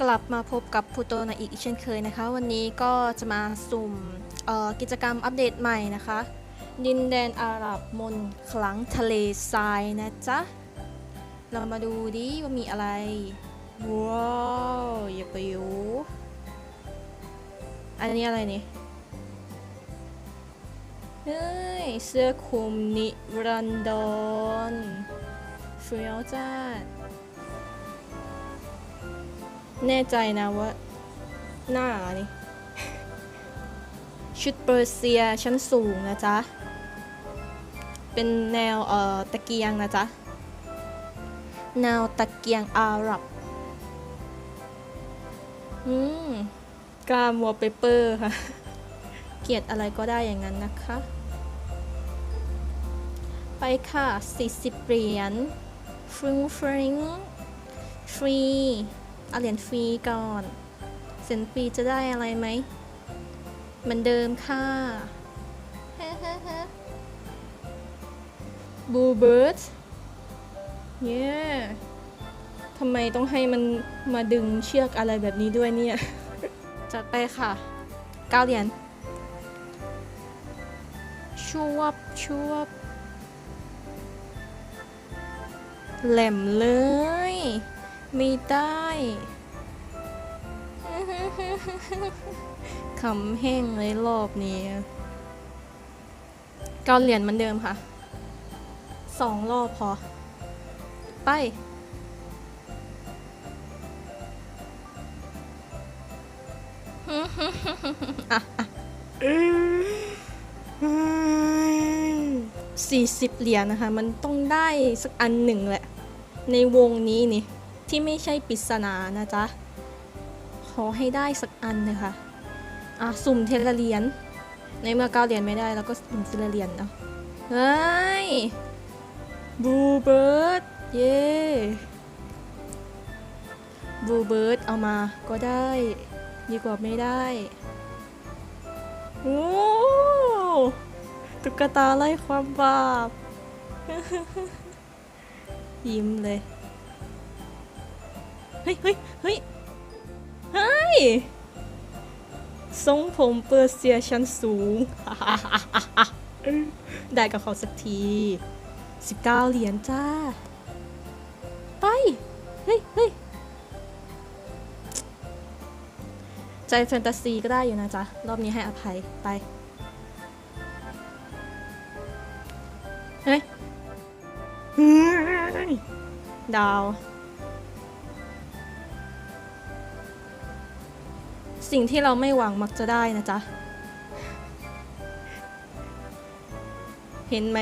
กลับมาพบกับพูโตนาอีกเช่นเคยนะคะ วันนี้ก็จะมาสุ่มกิจกรรมอัปเดตใหม่นะคะ ดินแดนอาหรับมนคลังทะเลทรายนะจ๊ะ เรามาดูดิว่ามีอะไร ว้าวอย่าไปอยู่อันนี้อะไรนี่เฮ้ยเสื้อคลุมนิรันดรเฟี้ยจ้า แน่ใจนะว่าหน้านี่ ชุดเปอร์เซียชั้นสูงนะจ๊ะ เป็นแนวเอ่อตะเกียงนะจ๊ะ แนวตะเกียงอาหรับอืมกล้ามวอลเปเปอร์ค่ะ เกลียดอะไรก็ได้อย่างนั้นนะคะ ไปค่ะ 40 เหรียญฟริงฟริงฟรี เอาเหรียญฟรีก่อนเซ็นฟรีจะได้อะไรไหมเหมือนเดิมค่ะบูเบิร์ดเย้ทำไมต้องให้มันมาดึงเชือกอะไรแบบนี้ด้วยเนี่ย จัดไปค่ะเก้าเหรียญชวบชวบแหลมเลย ม่ได้ขำแห้งเลยรอบนี้เกาเหรียญเหมือนเดิมค่ะสองรอบพอ ไป สี่สิบเหรียญนะคะ มันต้องได้สักอันหนึ่งแหละ ในวงนี้นี่ ที่ไม่ใช่ปริศนานะจ๊ะ ขอให้ได้สักอันเลยค่ะอะสุ่มเทละเหรียญในเมื่อเก้าเหรียญไม่ได้เราก็สุ่มเทละเหรียญเนาะเฮ้ยบูเบิร์ดเย้บูเบิร์ดเอามาก็ได้ ดีกว่าไม่ได้โอ้ตุ๊กตาไล่ความบาปยิ้มเลย เฮ้ยเฮ้ยเฮ้ยเฮ้ยทรงผมเปอร์เซียชั้นสูง ได้กับเขาสักที 19 เหรียญจ้า ไป เฮ้ยเฮ้ยใจแฟนตาซีก็ได้อยู่นะจ๊ะ รอบนี้ให้อภัย ไป เฮ้ยเฮ้ยดาว สิ่งที่เราไม่หวังมักจะได้นะจ๊ะ เห็นไหม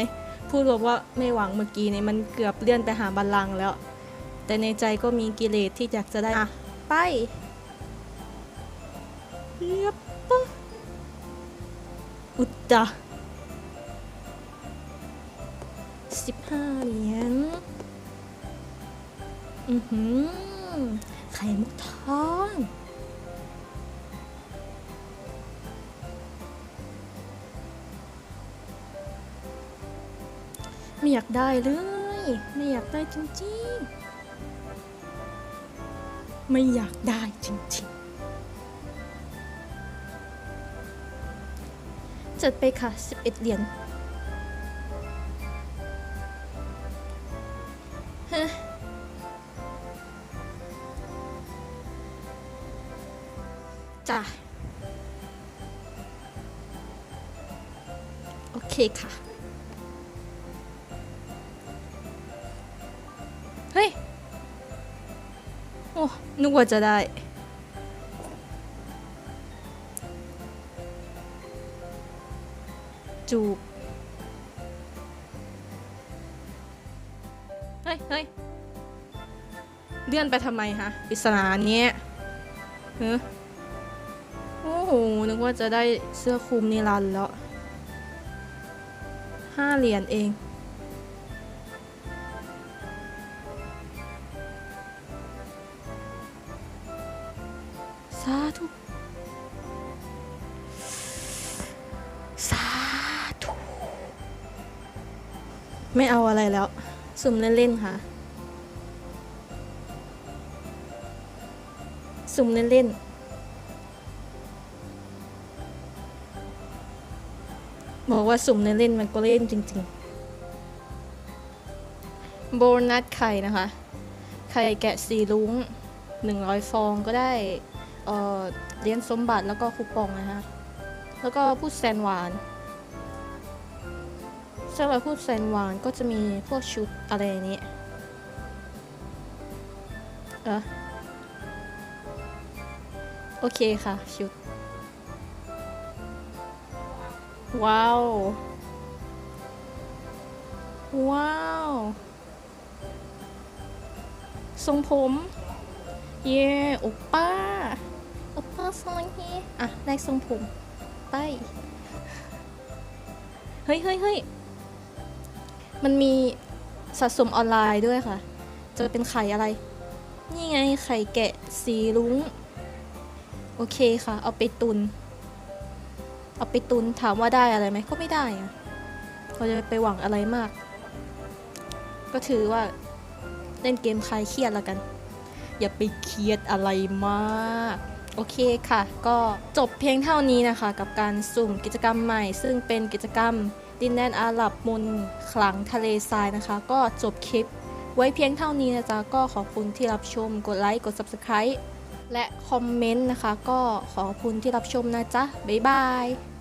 พูดบอกว่าไม่หวังเมื่อกี้นี่มันเกือบเลื่อนไปหาบัลลังก์แล้ว แต่ในใจก็มีกิเลสที่อยากจะได้อะไปเรียบปะอุตตะสิบห้าเหรียญอือหือไข่มุกทอง ไม่อยากได้เลย ไม่อยากได้จริงๆ ไม่อยากได้จริงๆ จัดไปค่ะ 11 เหรียญฮจ้ะโอเคค่ะ นึกว่าจะได้ จูบ เฮ้ยเฮ้ยเลื่อนไปทำไมฮะปริศนาเนี้ยเฮ้โอ้โห นึกว่าจะได้เสื้อคลุมนิรันดร์แล้วห้าเหรียญเอง สาธุ สาธุ ไม่เอาอะไรแล้ว สุ่มเล่น ๆ ค่ะ สุ่มเล่น ๆบอกว่าสุ่มเล่นๆมันก็เล่นจริงๆ โบนัสไข่นะคะ ไข่แกะสีลุ้ง100ฟองก็ได้ เอ่อเหรียญสมบัติแล้วก็คูปองนะคะแล้วก็พูดแซนหวานสำหรับพูดแซนหวานก็จะมีพวกชุดอะไรนี้เออโอเคค่ะ ชุด ว้าว ว้าว ทรงผม เย่โอป้าโอป้า อะได้ทรงผมไปเฮ้ยเฮ้ยเฮ้ยมันมีสะสมออนไลน์ด้วยค่ะ จะเป็นไข่อะไร นี่ไงไข่แกะสีลุ้ง โอเคค่ะ เอาไปตุน เอาไปตุนถามว่าได้อะไรไหมก็ไม่ได้อะเราจะไปหวังอะไรมาก ก็ถือว่าเล่นเกมคลายเครียดแล้วกัน อย่าไปเครียดอะไรมาก โอเคค่ะ ก็จบเพียงเท่านี้นะคะ กับการสุ่มกิจกรรมใหม่ ซึ่งเป็นกิจกรรม ดินแดนอาหรับมนขลังทะเลทรายนะคะ ก็จบคลิป ไว้เพียงเท่านี้นะจ๊ะก็ขอบคุณที่รับชมกดไลค์กด Subscribe และคอมเมนต์นะคะ ก็ขอบคุณที่รับชมนะจ๊ะบ๊ายบาย